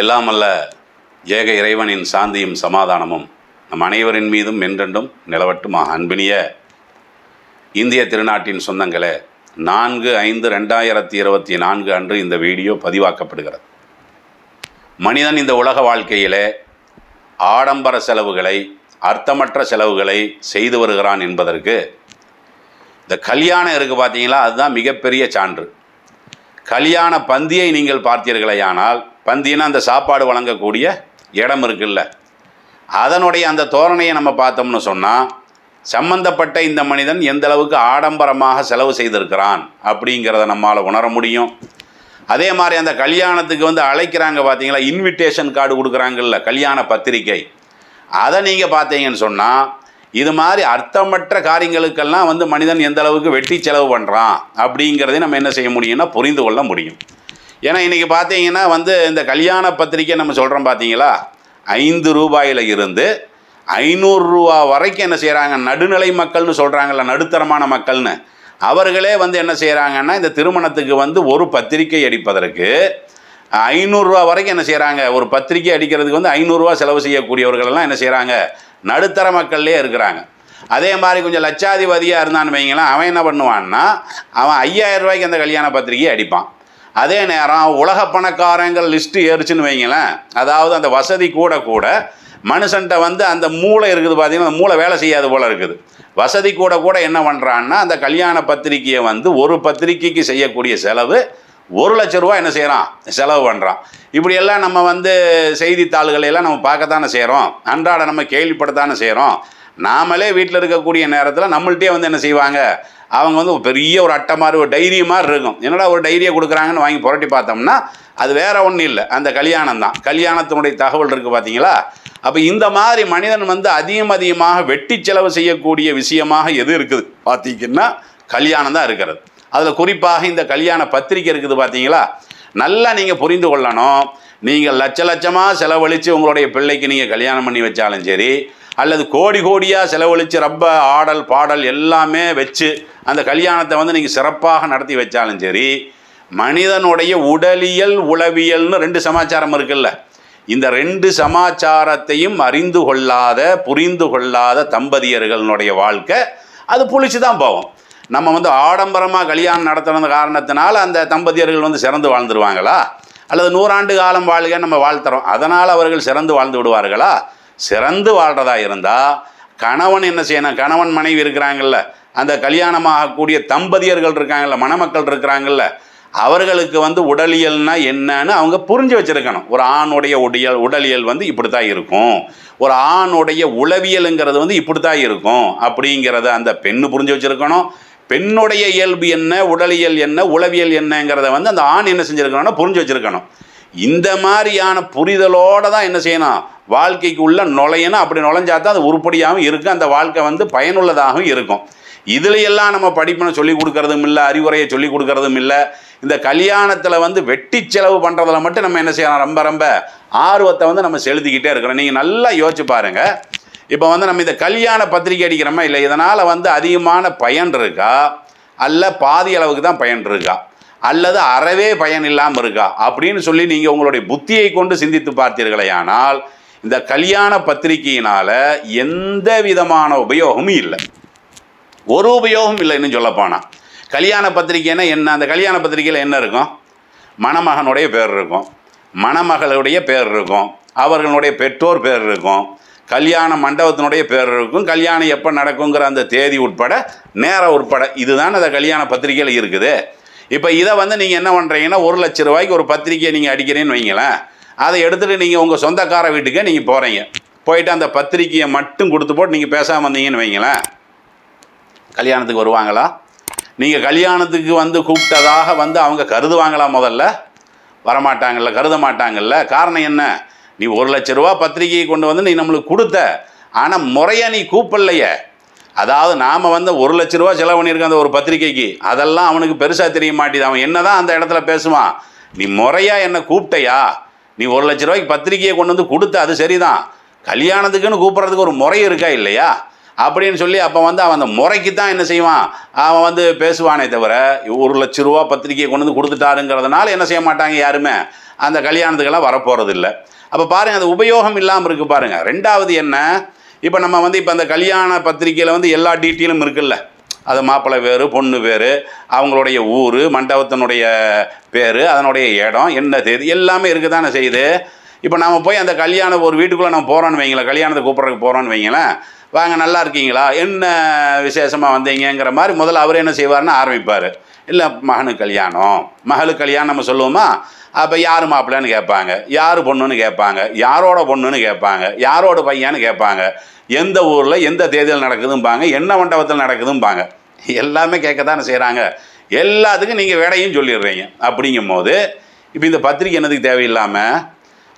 எல்லாம் அல்ல ஏக இறைவனின் சாந்தியும் சமாதானமும் நம் அனைவரின் மீதும் என்றென்றும் நிலவட்டுமாக. அன்பினிய இந்திய திருநாட்டின் சொந்தங்களே நான்கு ஐந்து ரெண்டாயிரத்தி இருபத்தி நான்கு அன்று இந்த வீடியோ பதிவாக்கப்படுகிறது. மனிதன் இந்த உலக வாழ்க்கையிலே ஆடம்பர செலவுகளை அர்த்தமற்ற செலவுகளை செய்து வருகிறான் என்பதற்கு இந்த கல்யாணம் இருக்குது பார்த்தீங்களா? அதுதான் மிகப்பெரிய சான்று. கல்யாண பந்தியை நீங்கள் பார்த்தீர்களேயானால் பந்தினா அந்த சாப்பாடு வழங்கக்கூடிய இடம் இருக்குல்ல. அதனுடைய அந்த தோரணையை நம்ம பார்த்தோம்னு சொன்னால் சம்பந்தப்பட்ட இந்த மனிதன் எந்த அளவுக்கு ஆடம்பரமாக செலவு செய்திருக்கிறான் அப்படிங்கிறத நம்மால் உணர முடியும். அதே மாதிரி அந்த கல்யாணத்துக்கு வந்து அழைக்கிறாங்க பார்த்தீங்களா? இன்விடேஷன் கார்டு கொடுக்குறாங்கல்ல கல்யாண பத்திரிக்கை. அதை நீங்கள் பார்த்தீங்கன்னு சொன்னால் இது மாதிரி அர்த்தமற்ற காரியங்களுக்கெல்லாம் வந்து மனிதன் எந்த அளவுக்கு வெட்டி செலவு பண்ணுறான் அப்படிங்கிறதையும் நம்ம என்ன செய்ய முடியும்னா புரிந்து கொள்ள முடியும். ஏன்னா இன்றைக்கி பார்த்தீங்கன்னா வந்து இந்த கல்யாண பத்திரிக்கை நம்ம சொல்கிறோம் பார்த்தீங்களா ஐந்து ரூபாயில் இருந்து ஐநூறுரூவா வரைக்கும் என்ன செய்கிறாங்க நடுநிலை மக்கள்னு சொல்கிறாங்கல்ல நடுத்தரமான மக்கள்னு. அவர்களே வந்து என்ன செய்கிறாங்கன்னா இந்த திருமணத்துக்கு வந்து ஒரு பத்திரிக்கை அடிப்பதற்கு ஐநூறுரூவா வரைக்கும் என்ன செய்கிறாங்க ஒரு பத்திரிக்கை அடிக்கிறதுக்கு வந்து ஐநூறுரூவா செலவு செய்யக்கூடியவர்கள்லாம் என்ன செய்கிறாங்க நடுத்தர மக்கள்லேயே இருக்கிறாங்க. அதே மாதிரி கொஞ்சம் லட்சாதிபதியாக இருந்தான்னு வைங்களேன் அவன் என்ன பண்ணுவான்னா அவன் ஐயாயிரம் ரூபாய்க்கு அந்த கல்யாண பத்திரிக்கையை அடிப்பான். அதே நேரம் உலக பணக்காரங்கள் லிஸ்ட்டு ஏறிச்சுன்னு வைங்களேன். அதாவது அந்த வசதி கூட கூட மனுஷன்ட்ட வந்து அந்த மூளை இருக்குது பார்த்தீங்கன்னா அந்த மூளை வேலை செய்யாது போல் இருக்குது. வசதி கூட கூட என்ன பண்ணுறான்னா அந்த கல்யாண பத்திரிக்கையை வந்து ஒரு பத்திரிக்கைக்கு செய்யக்கூடிய செலவு ஒரு லட்ச ரூபா என்ன செய்கிறான் செலவு பண்ணுறான் இப்படியெல்லாம் நம்ம வந்து செய்தித்தாள்களை எல்லாம் நம்ம பார்க்கத்தானே செய்கிறோம் அன்றாட நம்ம கேள்விப்படத்தானே செய்கிறோம் நாமளே வீட்டில் இருக்கக்கூடிய நேரத்தில் நம்மள்ட்டே வந்து என்ன செய்வாங்க? அவங்க வந்து பெரிய ஒரு அட்டை மாதிரி ஒரு டைரி மாதிரி இருக்கும். என்னடா ஒரு டைரியை கொடுக்குறாங்கன்னு வாங்கி புரட்டி பார்த்தோம்னா அது வேற ஒன்றும் இல்லை. அந்த கல்யாணம் தான். கல்யாணத்தினுடைய தகவல் இருக்குது பார்த்தீங்களா அப்போ இந்த மாதிரி மனிதன் வந்து அதிகம் அதிகமாக வெட்டி செலவு செய்யக்கூடிய விஷயமாக எது இருக்குது? பார்த்தீங்கன்னா கல்யாணம் தான் இருக்கிறது. அதில் குறிப்பாக இந்த கல்யாண பத்திரிக்கை இருக்குது பார்த்தீங்களா நல்லா நீங்கள் புரிந்து கொள்ளணும். நீங்கள் லட்ச லட்சமாக செலவழித்து உங்களுடைய பிள்ளைக்கு நீங்கள் கல்யாணம் பண்ணி வச்சாலும் சரி அல்லது கோடி கோடியாக செலவழித்து ரொம்ப ஆடல் பாடல் எல்லாமே வச்சு அந்த கல்யாணத்தை வந்து நீங்கள் சிறப்பாக நடத்தி வச்சாலும் சரி மனிதனுடைய உடலியல் உளவியல்னு ரெண்டு சமாச்சாரம் இருக்குல்ல. இந்த ரெண்டு சமாச்சாரத்தையும் அறிந்து கொள்ளாத புரிந்து கொள்ளாத தம்பதியர்களுடைய வாழ்க்கை அது புளிச்சு தான் போகும். நம்ம வந்து ஆடம்பரமாக கல்யாணம் நடத்துன காரணத்தினால் அந்த தம்பதியர்கள் வந்து சிறந்து வாழ்ந்துருவாங்களா? அல்லது நூறாண்டு காலம் வாழ்க நம்ம வாழ்த்துறோம் அதனால் அவர்கள் சிறந்து வாழ்ந்து விடுவார்களா? சிறந்து வாழ்கிறதா இருந்தால் கணவன் என்ன செய்யணும்? கணவன் மனைவி இருக்கிறாங்கல்ல அந்த கல்யாணமாகக்கூடிய தம்பதியர்கள் இருக்காங்கல்ல மணமக்கள் இருக்கிறாங்கல்ல அவர்களுக்கு வந்து உடலியல்னா என்னன்னு அவங்க புரிஞ்சு வச்சுருக்கணும். ஒரு ஆணுடைய உடையல் உடலியல் வந்து இப்படி தான் இருக்கும். ஒரு ஆணுடைய உளவியலுங்கிறது வந்து இப்படி தான் இருக்கும். அப்படிங்கிறத அந்த பெண்ணு புரிஞ்சு வச்சுருக்கணும். பெண்ணுடைய இயல்பு என்ன உடலியல் என்ன உளவியல் என்னங்கிறத வந்து அந்த ஆண் என்ன செஞ்சுருக்கணும்னா புரிஞ்சு வச்சுருக்கணும். இந்த மாதிரியான புரிதலோடு தான் என்ன செய்யணும்? வாழ்க்கைக்கு உள்ள நுழையணும். அப்படி நுழைஞ்சா தான் அது உருப்படியாகவும் இருக்கும். அந்த வாழ்க்கை வந்து பயனுள்ளதாகவும் இருக்கும். இதுல எல்லாம் நம்ம படிப்பினை சொல்லிக் கொடுக்கறதும் இல்லை அறிவுரையை சொல்லிக் கொடுக்கறதும் இல்லை. இந்த கல்யாணத்தில் வந்து வெட்டி செலவு பண்ணுறதுல மட்டும் நம்ம என்ன செய்யலாம் ரொம்ப ரொம்ப ஆர்வத்தை வந்து நம்ம செலுத்திக்கிட்டே இருக்கிறோம். நீங்கள் நல்லா யோசிச்சு பாருங்க. இப்போ வந்து நம்ம இந்த கல்யாண பத்திரிக்கை அடிக்கிறோமா இல்லை இதனால் வந்து அதிகமான பயன் இருக்கா? அல்ல பாதி அளவுக்கு தான் பயன் இருக்கா? அல்லது அறவே பயன் இல்லாமல் இருக்கா? அப்படின்னு சொல்லி நீங்கள் உங்களுடைய புத்தியை கொண்டு சிந்தித்து பார்த்தீர்களேயானால் இந்த கல்யாண பத்திரிகையினால் எந்த விதமான உபயோகமும் இல்லை. ஒரு உபயோகம் இல்லைன்னு சொல்லப்போனால் கல்யாண பத்திரிக்கைன்னா என்ன? அந்த கல்யாண பத்திரிக்கையில் என்ன இருக்கும்? மணமகனுடைய பேர் இருக்கும். மணமகளுடைய பேர் இருக்கும். அவர்களுடைய பெற்றோர் பேர் இருக்கும். கல்யாண மண்டபத்தினுடைய பேர் இருக்கும். கல்யாணம் எப்போ நடக்குங்கிற அந்த தேதி உட்பட நேரம் உட்பட இதுதான் அந்த கல்யாண பத்திரிக்கையில் இருக்குது. இப்போ இதை வந்து நீங்கள் என்ன பண்ணுறீங்கன்னா ஒரு லட்ச ரூபாய்க்கு ஒரு பத்திரிக்கையை நீங்கள் அடிக்கிறேன்னு வைங்களேன். அதை எடுத்துகிட்டு நீங்கள் உங்கள் சொந்தக்கார வீட்டுக்கே நீங்கள் போகிறீங்க போயிட்டு அந்த பத்திரிக்கையை மட்டும் கொடுத்து போட்டு நீங்கள் பேசாமல் வந்தீங்கன்னு வைங்களேன். கல்யாணத்துக்கு வருவாங்களா? நீங்கள் கல்யாணத்துக்கு வந்து கூப்பிட்டதாக வந்து அவங்க கருதுவாங்களா முதல்ல? வரமாட்டாங்கள்ல கருத மாட்டாங்கல்ல? காரணம் என்ன? நீ ஒரு லட்ச ரூபா பத்திரிகையை கொண்டு வந்து நீ நம்மளுக்கு கொடுத்த. ஆனால் முறையாக நீ கூப்பிடலையே. அதாவது நாம் வந்து ஒரு லட்ச ரூபா செலவு பண்ணியிருக்கோம் அந்த ஒரு பத்திரிக்கைக்கு அதெல்லாம் அவனுக்கு பெருசாக தெரிய மாட்டேது அவன் என்ன தான் அந்த இடத்துல பேசுவான். நீ முறையாக என்னை கூப்பிட்டையா? நீ ஒரு லட்ச ரூபாய்க்கு பத்திரிக்கையை கொண்டு வந்து கொடுத்த அது சரிதான். கல்யாணத்துக்குன்னு கூப்பிட்றதுக்கு ஒரு முறை இருக்கா இல்லையா? அப்படின்னு சொல்லி அப்போ வந்து அவன் அந்த முறைக்கு தான் என்ன செய்வான்? அவன் வந்து பேசுவானே தவிர ஒரு லட்ச ரூபா பத்திரிக்கையை கொண்டு வந்து கொடுத்துட்டாருங்கிறதுனால என்ன செய்ய மாட்டாங்க யாருமே? அந்த கல்யாணத்துக்கெல்லாம் வரப்போகிறது இல்லை அப்போ பாருங்கள் அது உபயோகம் இல்லாமல் இருக்குது பாருங்கள் ரெண்டாவது என்ன? இப்போ நம்ம வந்து இப்போ அந்த கல்யாண பத்திரிக்கையில் வந்து எல்லா டீட்டெயிலும் இருக்குல்ல. அது மாப்பிள்ளை பேர் பொண்ணு பேர் அவங்களுடைய ஊர் மண்டபத்தினுடைய பேர் அதனுடைய இடம் என்ன தேதி எல்லாமே இருக்க தானே செய்யுது. இப்போ நம்ம போய் அந்த கல்யாணம் ஒரு வீட்டுக்குள்ளே நம்ம போகிறோன்னு வைங்களேன் கல்யாணத்தை கூப்பிட்றதுக்கு போகிறோன்னு வைங்களேன் வாங்க நல்லா இருக்கீங்களா? என்ன விசேஷமாக வந்தீங்கங்கிற மாதிரி முதல்ல அவர் என்ன செய்வார்னு ஆரம்பிப்பார். இல்லை மகனு கல்யாணம். மகளு கல்யாணம் நம்ம சொல்லுவோமா? அப்போ யார் மாப்பிள்ளைன்னு கேட்பாங்க. யார் பொண்ணுன்னு கேட்பாங்க. யாரோட பொண்ணுன்னு கேட்பாங்க. யாரோட பையன்னு கேட்பாங்க. எந்த ஊரில் எந்த தேதியில் நடக்குதும்பாங்க. என்ன மண்டபத்தில் நடக்குதும்பாங்க. எல்லாமே கேட்க தானே செய்கிறாங்க எல்லாத்துக்கும் நீங்கள் விடையும் சொல்லிடுறீங்க. அப்படிங்கும் போது இப்போ இந்த பத்திரிக்கை என்னதுக்கு தேவையில்லாமல்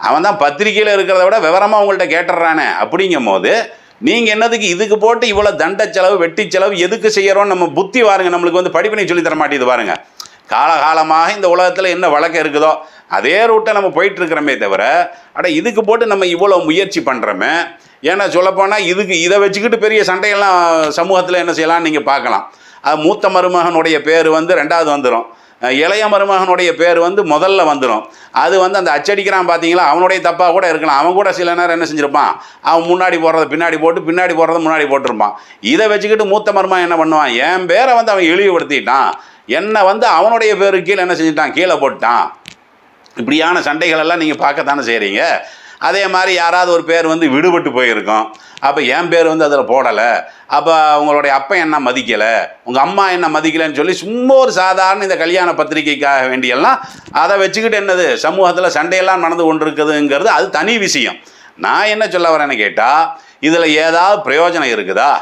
அவன் தான் பத்திரிக்கையில் இருக்கிறத விட விவரமாக உங்கள்கிட்ட கேட்டுடுறானே. அப்படிங்கும் போது நீங்கள் என்னதுக்கு இதுக்கு போட்டு இவ்வளோ தண்ட செலவு வெட்டி செலவு எதுக்கு செய்கிறோம் நம்ம புத்தி பாருங்க நம்மளுக்கு வந்து படிப்பினை சொல்லி தர மாட்டேது பாருங்க. காலகாலமாக இந்த உலகத்தில் என்ன வழக்கம் இருக்குதோ அதே ரூட்டை நம்ம போயிட்டுருக்கிறோமே தவிர அட இதுக்கு போட்டு நம்ம இவ்வளோ முயற்சி பண்ணுறோமே ஏன்னா சொல்லப்போனால் இதுக்கு இதை வச்சுக்கிட்டு பெரிய சண்டையெல்லாம் சமூகத்தில் என்ன செய்யலாம்னு நீங்கள் பார்க்கலாம். அது மூத்த மருமகனுடைய பேர் வந்து ரெண்டாவது வந்துடும் இளைய மருமகனுடைய பேர் வந்து முதல்ல வந்துடும் அது வந்து அந்த அச்சடிக்கிறான் பார்த்தீங்களா அவனுடைய தப்பாக கூட இருக்கலாம். அவன் கூட சில நேரம் என்ன செஞ்சிருப்பான்? அவன் முன்னாடி போடுறத பின்னாடி போட்டு பின்னாடி போடுறத முன்னாடி போட்டிருப்பான். இதை வச்சுக்கிட்டு மூத்த மருமகன் என்ன பண்ணுவான்? என் பேரை வந்து அவன் இழிவுபடுத்திட்டான். என்னை வந்து அவனுடைய பேருக்கு கீழே என்ன செஞ்சிட்டான்? கீழே போட்டான் இப்படியான சண்டைகள் எல்லாம் நீங்கள் பார்க்கத்தானே செய்கிறீங்க அதே மாதிரி யாராவது ஒரு பேர் வந்து விடுபட்டு போயிருக்கோம். அப்போ என் பேர் வந்து அதில் போடலை. அப்போ உங்களுடைய அப்பா என்ன மதிக்கலை? உங்கள் அம்மா என்ன மதிக்கலைன்னு சொல்லி சும்மா ஒரு சாதாரண இந்த கல்யாண பத்திரிக்கைக்காக வேண்டியெல்லாம் அதை வச்சுக்கிட்டு என்னது? சமூகத்தில் சண்டையெல்லாம் நடந்து கொண்டிருக்குதுங்கிறது அது தனி விஷயம். நான் என்ன சொல்ல வரேன்னு கேட்டால் இதில் ஏதாவது பிரயோஜனம் இருக்குதா?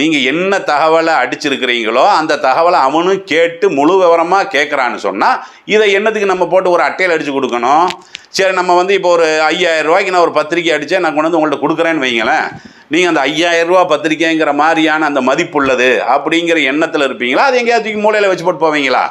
நீங்கள் என்ன தகவலை அடிச்சிருக்கிறீங்களோ அந்த தகவலை அவனும் கேட்டு முழு விவரமாக கேட்குறான்னு சொன்னால் இதை என்னத்துக்கு நம்ம போட்டு ஒரு அட்டையில் அடித்து கொடுக்கணும்? சரி நம்ம வந்து இப்போ ஒரு ஐயாயிரம் ரூபாய்க்கு நான் ஒரு பத்திரிக்கை அடித்தேன் நான் கொண்டு வந்து உங்கள்கிட்ட கொடுக்குறேன்னு வைங்களேன். நீங்கள் அந்த ஐயாயிரம் ரூபா பத்திரிக்கைங்கிற மாதிரியான அந்த மதிப்புள்ளது அப்படிங்கிற எண்ணத்தில் இருப்பீங்களா? அது எங்கேயாவது தூக்கி மூலையில் வச்சு போட்டு போவீங்களா?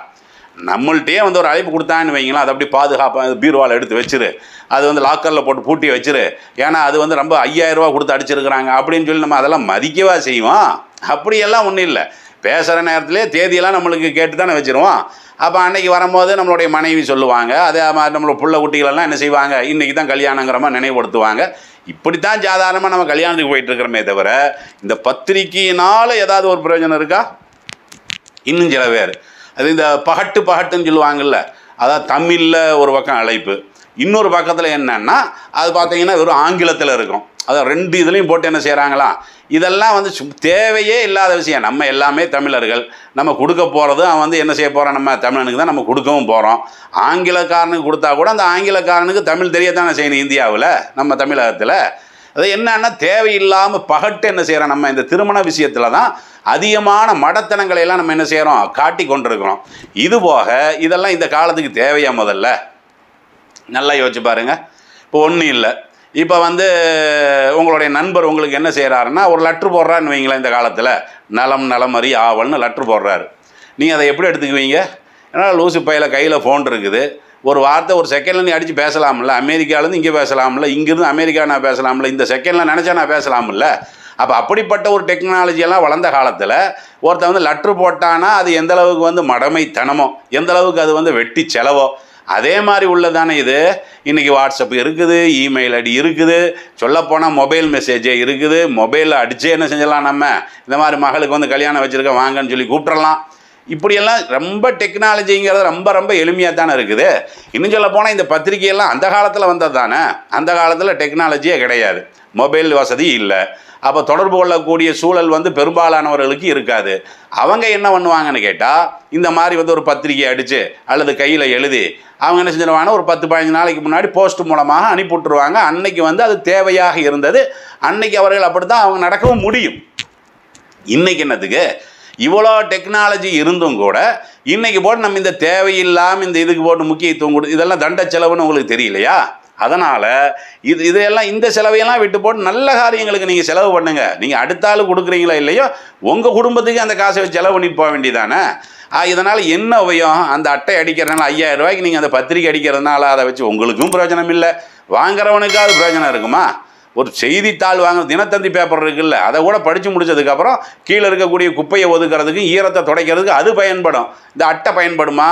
நம்மள்கிட்டயே வந்து ஒரு அழைப்பு கொடுத்தான்னு வைங்களா அதை அப்படி பாதுகாப்பாக பீரோவால் எடுத்து வச்சிரு. அது வந்து லாக்கரில் போட்டு பூட்டி வச்சிரு. ஏன்னா அது வந்து ரொம்ப ஐயாயிரம் ரூபா கொடுத்து அடிச்சிருக்கிறாங்க அப்படின்னு சொல்லி நம்ம அதெல்லாம் மதிக்கவா செய்வோம்? அப்படியெல்லாம் ஒன்றும் இல்லை. பேசுகிற நேரத்திலே தேதியெல்லாம் நம்மளுக்கு கேட்டு தானே வச்சுருவோம். அப்போ அன்னைக்கு வரும்போது நம்மளுடைய மனைவி சொல்லுவாங்க அதே மாதிரி நம்மளோட புள்ள குட்டிகளெல்லாம் என்ன செய்வாங்க இன்றைக்கி தான் கல்யாணங்கிற மாதிரி நினைவுபடுத்துவாங்க. இப்படித்தான் சாதாரணமாக நம்ம கல்யாணத்துக்கு போயிட்டுருக்கிறோமே தவிர இந்த பத்திரிக்கையினால் ஏதாவது ஒரு பிரயோஜனம் இருக்கா? இன்னும் சில பேர். அது இந்த பகட்டு பகட்டுன்னு சொல்லுவாங்கல்ல அதாவது தமிழில் ஒரு பக்கம் அழைப்பு. இன்னொரு பக்கத்தில் என்னன்னா அது பார்த்தீங்கன்னா வெறும் ஆங்கிலத்தில் இருக்கும். அதான் ரெண்டு இதுலேயும் போட்டு என்ன செய்கிறாங்களா இதெல்லாம் வந்து சும் தேவையே இல்லாத விஷயம். நம்ம எல்லாமே தமிழர்கள். நம்ம கொடுக்க போகிறது அவன் வந்து என்ன செய்ய போகிறோம் நம்ம தமிழனுக்கு தான் நம்ம கொடுக்கவும் போகிறோம் ஆங்கிலக்காரனுக்கு கொடுத்தா கூட அந்த ஆங்கிலக்காரனுக்கு தமிழ் தெரியத்தானே செய்யணும் இந்தியாவில் நம்ம தமிழகத்தில். அது என்னன்னா தேவையில்லாமல் பகட்டு என்ன செய்கிறோம் நம்ம இந்த திருமண விஷயத்தில் தான் அதிகமான மடத்தனங்களை எல்லாம் நம்ம என்ன செய்கிறோம் காட்டி கொண்டிருக்கிறோம். இது போக இதெல்லாம் இந்த காலத்துக்கு தேவையா முதல்ல? நல்லா யோசிச்சு பாருங்க. இப்போ ஒன்றும் இல்லை. இப்போ வந்து உங்களுடைய நண்பர் உங்களுக்கு என்ன செய்கிறாருன்னா ஒரு லெட்ரு போடுறான்னு வைங்களேன் இந்த காலத்தில். நலம் அறி ஆவல்னு லெட்ரு போடுறாரு. நீங்கள் அதை எப்படி எடுத்துக்குவீங்க? ஏன்னா லூசு பையில் கையில் ஃபோன் இருக்குது. ஒரு வார்த்தை ஒரு செகண்டில் நீ அடித்து பேசலாம்ல. அமெரிக்காவிலேருந்து இங்கே பேசலாம்ல. இங்கேருந்து அமெரிக்கா நான் பேசலாம்ல. இந்த செகண்டில் நினச்சா நான் பேசலாம்ல. அப்போ அப்படிப்பட்ட ஒரு டெக்னாலஜியெல்லாம் வளர்ந்த காலத்தில் ஒருத்தன் வந்து லெட்ரு போட்டானா அது எந்தளவுக்கு வந்து மடமைத்தனமோ எந்தளவுக்கு அது வந்து வெட்டி செலவோ அதே மாதிரி உள்ளதானே இது? இன்றைக்கி வாட்ஸ்அப் இருக்குது இமெயில் ஐடி இருக்குது சொல்லப்போனால் மொபைல் மெசேஜே இருக்குது மொபைலில் அடித்தே என்ன செஞ்சிடலாம் நம்ம? இந்த மாதிரி மகளுக்கு வந்து கல்யாணம் வச்சுருக்க வாங்கன்னு சொல்லி கூப்பிட்றலாம் இப்படியெல்லாம் ரொம்ப டெக்னாலஜிங்கிறது ரொம்ப ரொம்ப எளிமையாக தானே இருக்குது. இன்னும் சொல்ல போனால் இந்த பத்திரிகையெல்லாம் அந்த காலத்தில் வந்தது தானே அந்த காலத்தில் டெக்னாலஜியே கிடையாது. மொபைல் வசதி இல்லை. அப்போ தொடர்பு கொள்ளக்கூடிய சூழல் வந்து பெரும்பாலானவர்களுக்கு இருக்காது. அவங்க என்ன பண்ணுவாங்கன்னு கேட்டால் இந்த மாதிரி வந்து ஒரு பத்திரிகை அடித்து அல்லது கையில் எழுதி அவங்க என்ன செஞ்சிருவாங்கன்னா ஒரு பத்து பதினஞ்சு நாளைக்கு முன்னாடி போஸ்ட் மூலமாக அனுப்பி விட்டுருவாங்க. அன்னைக்கு வந்து அது தேவையாக இருந்தது. அன்னைக்கு அவர்கள் அப்படி தான் அவங்க நடக்கவும் முடியும். இன்னைக்கு என்னத்துக்கு? இவ்வளோ டெக்னாலஜி இருந்தும் கூட இன்னைக்கு போட்டு நம்ம இந்த தேவையில்லாமல் இந்த இதுக்கு போட்டு முக்கியத்துவம் கொடு இதெல்லாம் தண்ட செலவுன்னு உங்களுக்கு தெரியலையா? அதனால் இது இதையெல்லாம் இந்த செலவையெல்லாம் விட்டு போட்டு நல்ல காரியங்களுக்கு நீங்கள் செலவு பண்ணுங்க. நீங்கள் அடுத்த ஆள் கொடுக்குறீங்களா இல்லையோ உங்கள் குடும்பத்துக்கு அந்த காசை வச்சு செலவு பண்ணி போக வேண்டியதானே? இதனால் என்ன உபயம் அந்த அட்டை அடிக்கிறதுனால ஐயாயிரம் ரூபாய்க்கு நீங்கள் அந்த பத்திரிக்கை அடிக்கிறதுனால அதை வச்சு உங்களுக்கும் பிரயோஜனம் இல்லை. வாங்குறவனுக்காவது பிரயோஜனம் இருக்குமா? ஒரு செய்தித்தாள் வாங்க தினத்தந்தி பேப்பர் இருக்குல்ல அதை கூட படித்து முடிச்சதுக்கப்புறம் கீழே இருக்கக்கூடிய குப்பையை ஒதுக்கிறதுக்கு ஈரத்தை துடைக்கிறதுக்கு அது பயன்படும். இந்த அட்டை பயன்படுமா?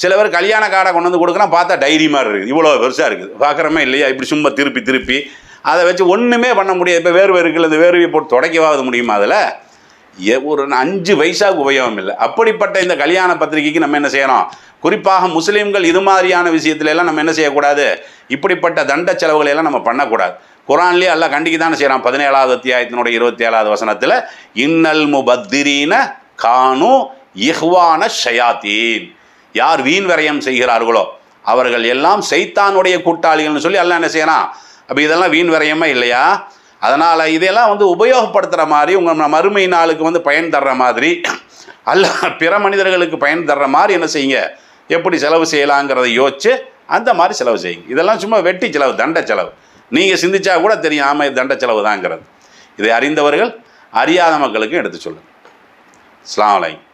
சில பேர் கல்யாண கார்டை கொண்டு வந்து கொடுக்குறான் பார்த்தா டைரி மாதிரி இருக்குது. இவ்வளோ பெருசாக இருக்குது. பார்க்குறமே இல்லையா? இப்படி சும்மா திருப்பி திருப்பி. அதை வச்சு ஒன்றுமே பண்ண முடியாது. இப்போ வேர்வை இருக்குல்ல இந்த வேர்வையை போட்டு தொடக்கவாது முடியுமா அதில்? எ- ஒரு அஞ்சு வயசாவுக்கு உபயோகம் இல்லை. அப்படிப்பட்ட இந்த கல்யாண பத்திரிகைக்கு நம்ம என்ன செய்யணும் குறிப்பாக முஸ்லீம்கள் இது மாதிரியான விஷயத்துல எல்லாம் நம்ம என்ன செய்யக்கூடாது? இப்படிப்பட்ட தண்ட செலவுகளை எல்லாம் நம்ம பண்ணக்கூடாது. குரான்லேயே எல்லாம் கண்டிக்கு தானே செய்கிறான் பதினேழாவது அத்தியாயத்தினுடைய இருபத்தி ஏழாவது வசனத்தில் இன்னல் முபத்திரீன கானு இஹ்வான ஷயாத்தீன். யார் வீண் விரயம் செய்கிறார்களோ அவர்கள் எல்லாம் சைத்தானுடைய கூட்டாளிகள்னு சொல்லி எல்லாம் என்ன செய்யறான்? அப்போ இதெல்லாம் வீண் விரயமே இல்லையா? அதனால் இதெல்லாம் வந்து உபயோகப்படுத்துகிற மாதிரி உங்கள் மறுமை நாளுக்கு வந்து பயன் தர்ற மாதிரி அல்ல பிற மனிதர்களுக்கு பயன் தர்ற மாதிரி என்ன செய்யுங்க? எப்படி செலவு செய்யலாங்கிறத யோசிச்சு அந்த மாதிரி செலவு செய்யுங்க. இதெல்லாம் சும்மா வெட்டி செலவு தண்ட செலவு. நீங்கள் சிந்திச்சா கூட தெரியும் ஆமாம் இது தண்ட செலவு தாங்கிறது இதை அறிந்தவர்கள் அறியாத மக்களுக்கும் எடுத்து சொல்லுங்கள் அஸ்ஸலாமு அலைக்கும்.